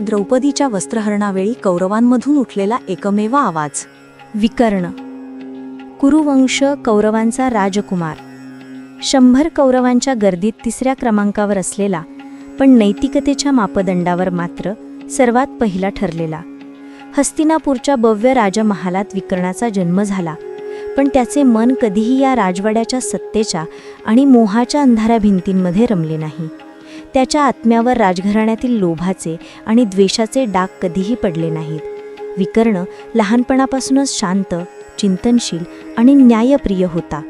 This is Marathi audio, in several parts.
द्रौपदीच्या वस्त्रहरणावेळी कौरवांमधून उठलेला एकमेव आवाज. विकर्ण. कुरुवंश कौरवांचा राजकुमार. शंभर कौरवांच्या गर्दीत तिसऱ्या क्रमांकावर असलेला पण नैतिकतेच्या मापदंडावर मात्र सर्वात पहिला ठरलेला. हस्तिनापूरच्या भव्य राजमहालात विकर्णाचा जन्म झाला पण त्याचे मन कधीही या राजवाड्याच्या सत्तेच्या आणि मोहाच्या अंधाऱ्या भिंतींमध्ये रमले नाही. त्याच्या आत्म्यावर राजघराण्यातील लोभाचे आणि द्वेषाचे डाग कधीही पडले नाहीत. विकर्ण लहानपणापासूनच शांत चिंतनशील आणि न्यायप्रिय होता.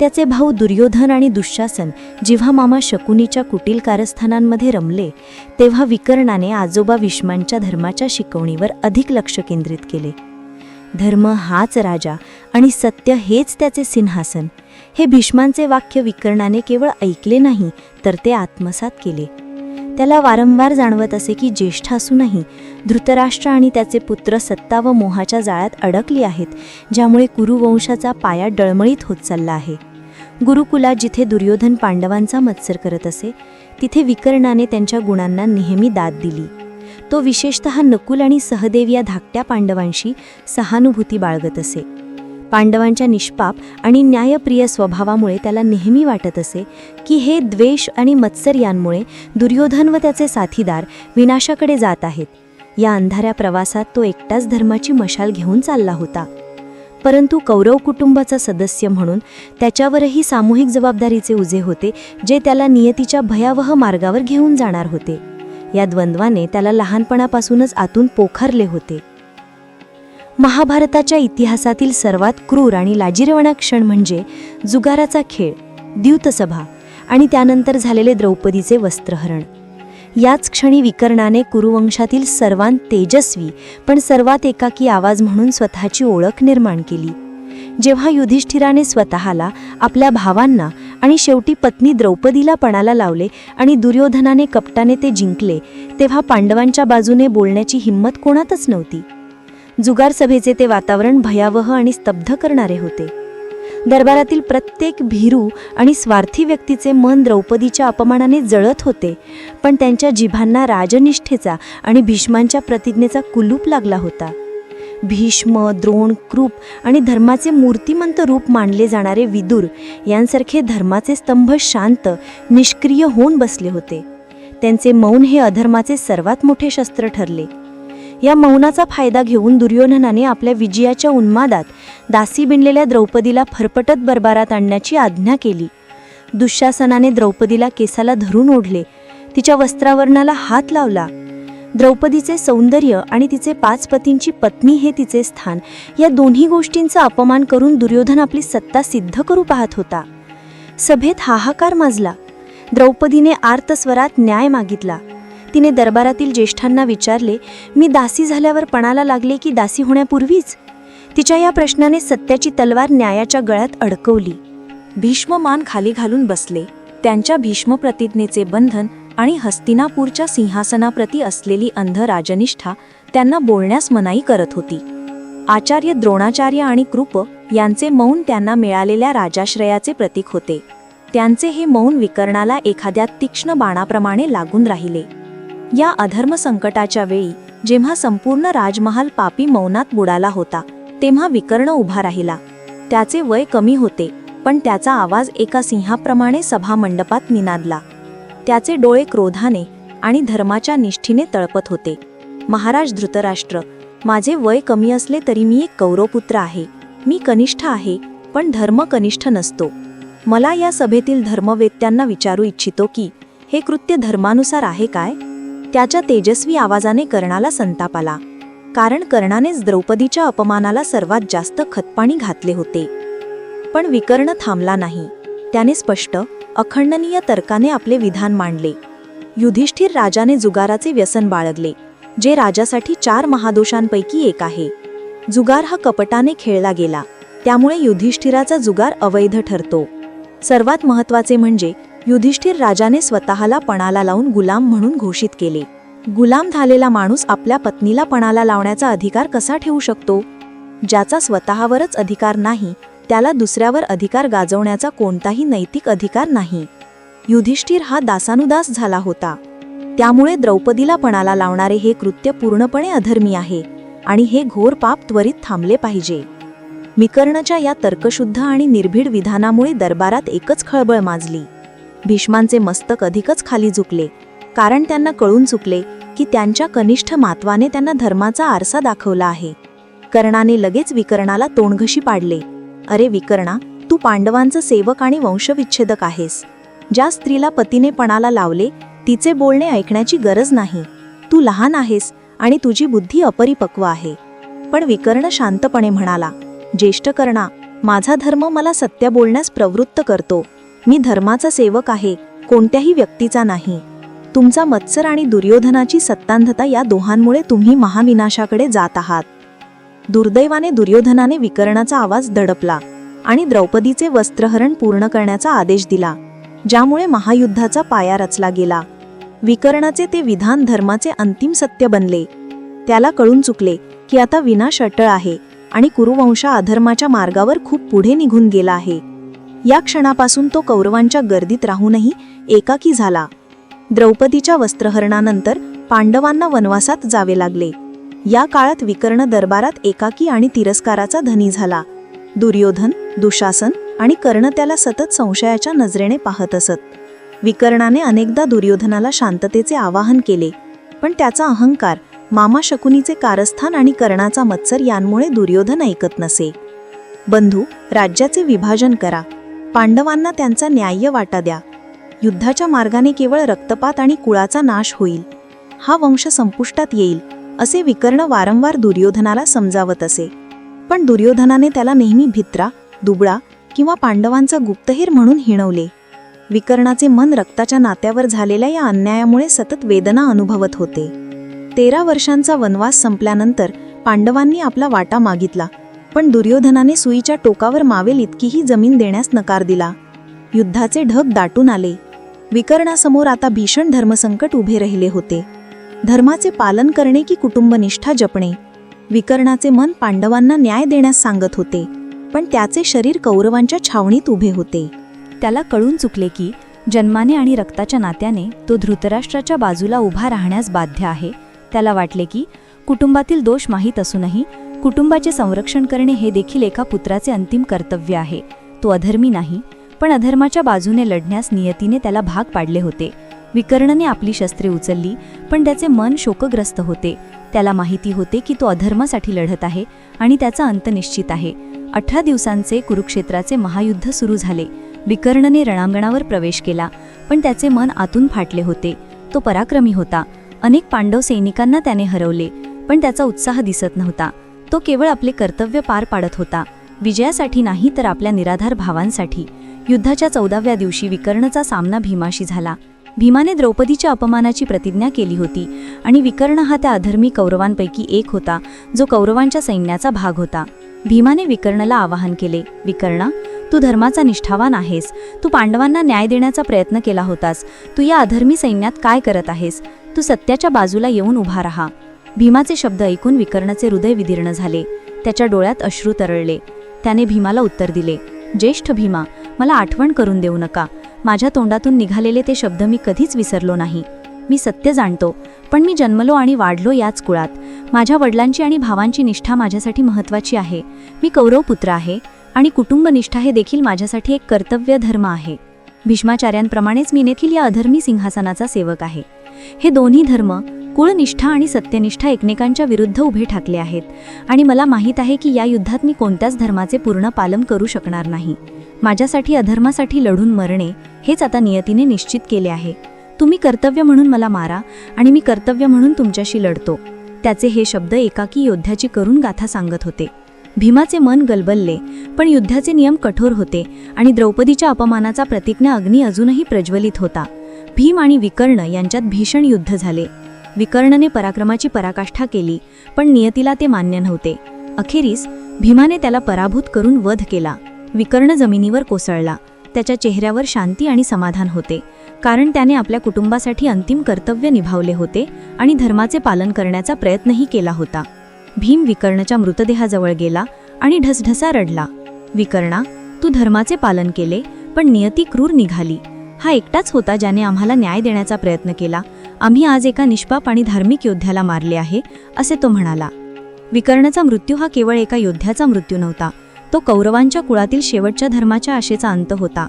त्याचे भाऊ दुर्योधन आणि दुःशासन जेव्हा मामा शकुनीच्या कुटील कारस्थानांमध्ये रमले तेव्हा विकर्णाने आजोबा विष्मांच्या धर्माच्या शिकवणीवर अधिक लक्ष केंद्रित केले. धर्म हाच राजा आणि सत्य हेच त्याचे सिंहासन. हे भीष्मांचे वाक्य विकर्णाने केवळ ऐकले नाही तर ते आत्मसात केले. त्याला वारंवार जाणवत असे की ज्येष्ठ असूनही धृतराष्ट्र आणि त्याचे पुत्र सत्ता व मोहाच्या जाळ्यात अडकली आहेत ज्यामुळे कुरुवंशाचा पाया डळमळीत होत चालला आहे. गुरुकुलात जिथे दुर्योधन पांडवांचा मत्सर करत असे तिथे विकर्णाने त्यांच्या गुणांना नेहमी दाद दिली. तो विशेषत नकुल आणि सहदेव या धाकट्या पांडवांशी सहानुभूती बाळगत असे. पांडवांच्या निष्पाप आणि न्यायप्रिय स्वभावामुळे त्याला नेहमी वाटत असे की हे द्वेष आणि मत्सर यांमुळे दुर्योधन व त्याचे साथीदार विनाशाकडे जात आहेत. या अंधाऱ्या प्रवासात तो एकटाच धर्माची मशाल घेऊन चालला होता. परंतु कौरव कुटुंबाचा सदस्य म्हणून त्याच्यावरही सामूहिक जबाबदारीचे उजे होते जे त्याला नियतीच्या भयावह मार्गावर घेऊन जाणार होते. या द्वंद्वाने त्याला लहानपणापासूनच आतून पोखरले होते. महाभारताच्या इतिहासातील सर्वात क्रूर आणि लाजिरवाणा क्षण म्हणजे जुगाराचा खेळ द्यूतसभा आणि त्यानंतर झालेले द्रौपदीचे वस्त्रहरण. याच क्षणी विकर्णाने कुरुवंशातील सर्वांत तेजस्वी पण सर्वात एकाकी आवाज म्हणून स्वतःची ओळख निर्माण केली. जेव्हा युधिष्ठिराने स्वतःला आपल्या भावांना आणि शेवटी पत्नी द्रौपदीला पणाला लावले आणि दुर्योधनाने कपटाने ते जिंकले तेव्हा पांडवांच्या बाजूने बोलण्याची हिंमत कोणातच नव्हती. जुगार सभेचे ते वातावरण भयावह आणि स्तब्ध करणारे होते. दरबारातील प्रत्येक भीरू आणि स्वार्थी व्यक्तीचे मन द्रौपदीच्या अपमानाने जळत होते पण त्यांच्या जिभांना राजनिष्ठेचा आणि भीष्मांच्या प्रतिज्ञेचा कुलूप लागला होता. भीष्म द्रोण कृप आणि धर्माचे मूर्तिमंत रूप मानले जाणारे विदुर यांसारखे धर्माचे स्तंभ शांत निष्क्रिय होऊन बसले होते. त्यांचे मौन हे अधर्माचे सर्वात मोठे शस्त्र ठरले. या मौनाचा फायदा घेऊन दुर्योधनाने आपल्या विजयाच्या उन्मादात दासी बिनलेल्या द्रौपदीला फरफटत बरबारात आणण्याची आज्ञा केली. दुःशासनाने द्रौपदीला केसाला धरून ओढले. तिच्या वस्त्रावरणाला हात लावला. द्रौपदीचे सौंदर्य आणि तिचे पाच पतींची पत्नी हे तिचे स्थान या दोन्ही गोष्टींचा अपमान करून दुर्योधन आपली सत्ता सिद्ध करू पाहत होता. सभेत हाहाकार माजला. द्रौपदीने आर्तस्वरात न्याय मागितला. तिने दरबारातील ज्येष्ठांना विचारले मी दासी झाल्यावर पणाला लागले की दासी होण्यापूर्वीच? तिच्या या प्रश्नाने सत्याची तलवार न्यायाच्या गळ्यात अडकवली. भीष्म मान खाली घालून बसले. त्यांच्या भीष्म प्रतिज्ञेचे बंधन आणि हस्तिनापूरच्या सिंहासनाप्रती असलेली अंध राजनिष्ठा त्यांना बोलण्यास मनाई करत होती. आचार्य द्रोणाचार्य आणि कृप यांचे मौन त्यांना मिळालेल्या राजाश्रयाचे प्रतीक होते. त्यांचे हे मौन विकर्णाला एखाद्या तीक्ष्ण बाणाप्रमाणे लागून राहिले. या अधर्म संकटाच्या वेळी जेव्हा संपूर्ण राजमहाल पापी मौनात बुडाला होता तेव्हा विकर्ण उभा राहिला. त्याचे वय कमी होते पण त्याचा आवाज एका सिंहाप्रमाणे सभामंडपात निनादला. त्याचे डोळे क्रोधाने आणि धर्माच्या निष्ठीने तळपत होते. महाराज धृतराष्ट्र माझे वय कमी असले तरी मी एक कौरवपुत्र आहे. मी कनिष्ठ आहे पण धर्म कनिष्ठ नसतो. मला या सभेतील धर्मवेत्यांना विचारू इच्छितो की हे कृत्य धर्मानुसार आहे काय? त्याच्या तेजस्वी आवाजाने कर्णाला संताप आला. कारण कर्णानेच द्रौपदीच्या अपमानाला सर्वात जास्त खतपाणी घातले होते. पण विकर्ण थांबला नाही. त्याने स्पष्ट अखंडनीय तर्काने आपले विधान मांडले. युधिष्ठिर राजाने जुगाराचे व्यसन बाळगले जे राजासाठी चार महादोषांपैकी एक आहे. जुगार हा कपटाने खेळला गेला त्यामुळे युधिष्ठिराचा जुगार अवैध ठरतो. सर्वात महत्त्वाचे म्हणजे युधिष्ठिर राजाने स्वतःला पणाला लावून गुलाम म्हणून घोषित केले. गुलाम झालेला माणूस आपल्या पत्नीला पणाला लावण्याचा अधिकार कसा ठेवू शकतो? ज्याचा स्वतःवरच अधिकार नाही त्याला दुसऱ्यावर अधिकार गाजवण्याचा कोणताही नैतिक अधिकार नाही. युधिष्ठिर हा दासानुदास झाला होता. त्यामुळे द्रौपदीला पणाला लावणारे हे कृत्य पूर्णपणे अधर्मी आहे आणि हे घोर पाप त्वरित थांबले पाहिजे. मिकर्णच्या या तर्कशुद्ध आणि निर्भीड विधानामुळे दरबारात एकच खळबळ माजली. भीष्मांचे मस्तक अधिकच खाली झुकले. कारण त्यांना कळून चुकले की त्यांच्या कनिष्ठ मात्वाने त्यांना धर्माचा आरसा दाखवला आहे. कर्णाने लगेच विकर्णाला तोंडघशी पाडले. अरे विकर्णा तू पांडवांचं सेवक आणि वंशविच्छेदक आहेस. ज्या स्त्रीला पतीने पणाला लावले तिचे बोलणे ऐकण्याची गरज नाही. तू लहान आहेस आणि तुझी बुद्धी अपरिपक्व आहे पण विकर्ण शांतपणे म्हणाला ज्येष्ठ कर्णा माझा धर्म मला सत्य बोलण्यास प्रवृत्त करतो. मी धर्माचा सेवक आहे कोणत्याही व्यक्तीचा नाही. तुमचा मत्सर आणि दुर्योधनाची सत्तांधता या दोहांमुळे तुम्ही महाविनाशाकडे जात आहात. दुर्दैवाने दुर्योधनाने विकर्णाचा आवाज दडपला आणि द्रौपदीचे वस्त्रहरण पूर्ण करण्याचा आदेश दिला ज्यामुळे महायुद्धाचा पाया रचला गेला. विकर्णाचे ते विधान धर्माचे अंतिम सत्य बनले. त्याला कळून चुकले की आता विनाश अटळ आहे आणि कुरुवंश अधर्माच्या मार्गावर खूप पुढे निघून गेला आहे. या क्षणापासून तो कौरवांच्या गर्दीत राहूनही एकाकी झाला. द्रौपदीच्या वस्त्रहरणानंतर पांडवांना वनवासात जावे लागले. या काळात विकर्ण दरबारात एकाकी आणि तिरस्काराचा धनी झाला. दुर्योधन दुशासन आणि कर्ण त्याला सतत संशयाच्या नजरेने पाहत असत. विकर्णाने अनेकदा दुर्योधनाला शांततेचे आवाहन केले पण त्याचा अहंकार मामा शकुनीचे कारस्थान आणि कर्णाचा मत्सर यांमुळे दुर्योधन ऐकत नसे. बंधू राज्याचे विभाजन करा. पांडवांना त्यांचा न्याय्य वाटा द्या. युद्धाच्या मार्गाने केवळ रक्तपात आणि कुळाचा नाश होईल. हा वंश संपुष्टात येईल असे विकर्ण वारंवार दुर्योधनाला समजावत असे. पण दुर्योधनाने त्याला नेहमी भित्रा दुबळा किंवा पांडवांचा गुप्तहेर म्हणून हिणवले. विकर्णाचे मन रक्ताच्या नात्यावर झालेल्या या अन्यायामुळे सतत वेदना अनुभवत होते. तेरा वर्षांचा वनवास संपल्यानंतर पांडवांनी आपला वाटा मागितला. पण दुर्योधनाने सुईच्या टोकावर मावेल इतकीही जमीन देण्यास नकार दिला. युद्धाचे ढग दाटून आले. विकर्णासमोर आता भीषण धर्मसंकट उभे राहिले होते. धर्माचे पालन करणे की कुटुंबनिष्ठा जपणे? विकर्णाचे मन पांडवांना न्याय देण्यास सांगत होते पण त्याचे शरीर कौरवांच्या छावणीत उभे होते. त्याला कळून चुकले की जन्माने आणि रक्ताच्या नात्याने तो धृतराष्ट्राच्या बाजूला उभा राहण्यास बाध्य आहे. त्याला वाटले की कुटुंबातील दोष माहीत असूनही कुटुंबाचे संरक्षण करणे हे देखील एका पुत्राचे अंतिम कर्तव्य आहे. तो अधर्मी नाही पण अधर्माच्या बाजूने लढण्यास नियतीने त्याला भाग पाडले होते. विकर्णने आपली शस्त्रे उचलली पण त्याचे मन शोकग्रस्त होते. त्याला माहिती होते की तो अधर्मासाठी लढत आहे आणि त्याचा अंत निश्चित आहे. अठरा दिवसांचे कुरुक्षेत्राचे महायुद्ध सुरू झाले. विकर्णने रणांगणावर प्रवेश केला पण त्याचे मन आतून फाटले होते. तो पराक्रमी होता. अनेक पांडव सैनिकांना त्याने हरवले पण त्याचा उत्साह दिसत नव्हता. तो केवळ आपले कर्तव्य पार पाडत होता. विजयासाठी नाही तर आपल्या निराधार भावांसाठी. युद्धाच्या चौदाव्या दिवशी विकर्णचा सामना भीमाशी झाला. भीमाने द्रौपदीच्या अपमानाची प्रतिज्ञा केली होती आणि विकर्ण हा त्या अधर्मी कौरवांपैकी एक होता जो कौरवांच्या सैन्याचा भाग होता. भीमाने विकर्णला आवाहन केले विकर्णा तू धर्माचा निष्ठावान आहेस. तू पांडवांना न्याय देण्याचा प्रयत्न केला होतास. तू या अधर्मी सैन्यात काय करत आहेस? तू सत्याच्या बाजूला येऊन उभा राहा. भीमाचे शब्द ऐकून विकर्णाचे हृदय विदीर्ण झाले. त्याच्या डोळ्यात अश्रू तरळले. त्याने भीमाला उत्तर दिले ज्येष्ठ भीमा मला आठवण करून देऊ नका. माझ्या तोंडातून निघालेले ते शब्द मी कधीच विसरलो नाही. मी सत्य जाणतो पण मी जन्मलो आणि वाढलो याच कुळात. माझ्या वडिलांची आणि भावांची निष्ठा माझ्यासाठी महत्त्वाची आहे. मी कौरव पुत्र आहे आणि कुटुंबनिष्ठा हे देखील माझ्यासाठी एक कर्तव्य धर्म आहे. भीष्माचार्यांप्रमाणेच मी देखील या अधर्मी सिंहासनाचा सेवक आहे. हे दोन्ही धर्म कुळनिष्ठा आणि सत्यनिष्ठा एकमेकांच्या विरुद्ध उभे ठाकले आहेत. आणि मला माहीत आहे की या युद्धात मी कोणत्याच धर्माचे पूर्ण पालन करू शकणार नाही. माझ्यासाठी अधर्मासाठी लढून मरणे हेच आता नियतीने निश्चित केले आहे. तुम्ही कर्तव्य म्हणून मला मारा आणि मी कर्तव्य म्हणून तुमच्याशी लढतो. त्याचे हे शब्द एकाकी योद्ध्याची करून गाथा सांगत होते. भीमाचे मन गलबलले पण युद्धाचे नियम कठोर होते आणि द्रौपदीच्या अपमानाचा प्रतिज्ञा अग्नी अजूनही प्रज्वलित होता. भीम आणि विकर्ण यांच्यात भीषण युद्ध झाले. विकर्णने पराक्रमाची पराकाष्ठा केली पण नियतीला ते मान्य नव्हते. अखेरीस भीमाने त्याला पराभूत करून वध केला. विकर्ण जमिनीवर कोसळला. त्याच्या चेहऱ्यावर शांती आणि समाधान होते. कारण त्याने आपल्या कुटुंबासाठी अंतिम कर्तव्य निभावले होते आणि धर्माचे पालन करण्याचा प्रयत्नही केला होता. भीम विकर्णच्या मृतदेहाजवळ गेला आणि ढसढसा रडला. विकर्णा तू धर्माचे पालन केले पण नियती क्रूर निघाली. हा एकटाच होता ज्याने आम्हाला न्याय देण्याचा प्रयत्न केला आम्ही आज एका निष्पाप आणि धार्मिक योद्ध्याला मारले आहे असे तो म्हणाला. विकर्णचा मृत्यू हा केवळ एका योद्ध्याचा मृत्यू नव्हता तो कौरवांच्या कुळातील शेवटच्या धर्माच्या आशेचा अंत होता.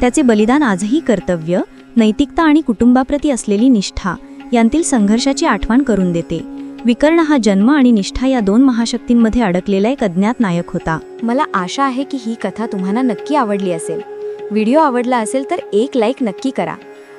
त्याचे बलिदान आजही कर्तव्य नैतिकता आणि कुटुंबाप्रती असलेली निष्ठा यांतील संघर्षाची आठवण करून देते. विकर्ण हा जन्म आणि निष्ठा या दोन महाशक्तींमध्ये अडकलेला एक अज्ञात नायक होता. मला आशा आहे की ही कथा तुम्हाला नक्की आवडली असेल. व्हिडिओ आवडला असेल तर एक लाईक नक्की करा.